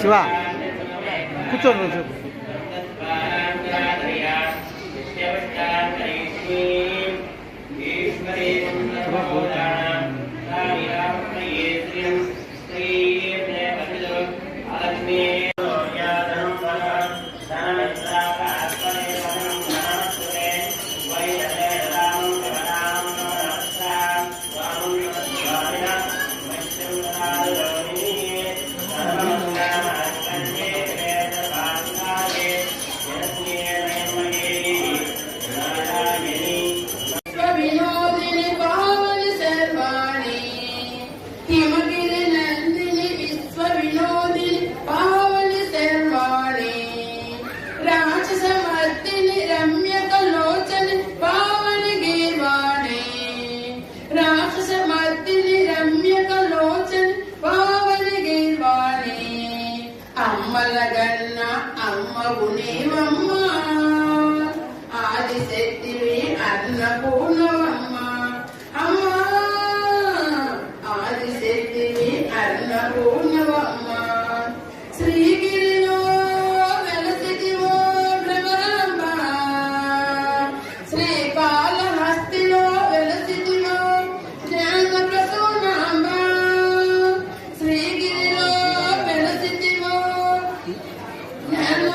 శివ కూర్చోండి కొంచెం ఈశ్వరీ అమ్మలగన్న అమ్మవు ఆది ఆదిశక్తివి Annapurna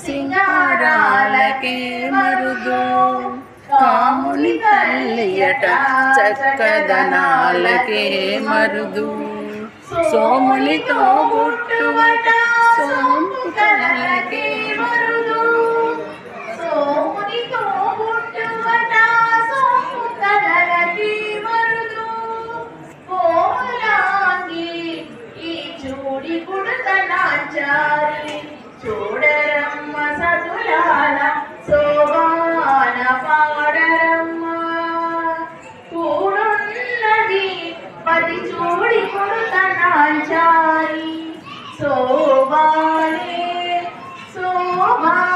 Shri Marudu కాముని చక్కదనాలకే Marudu Somu Marudu Sobari, Sobari, Sobari,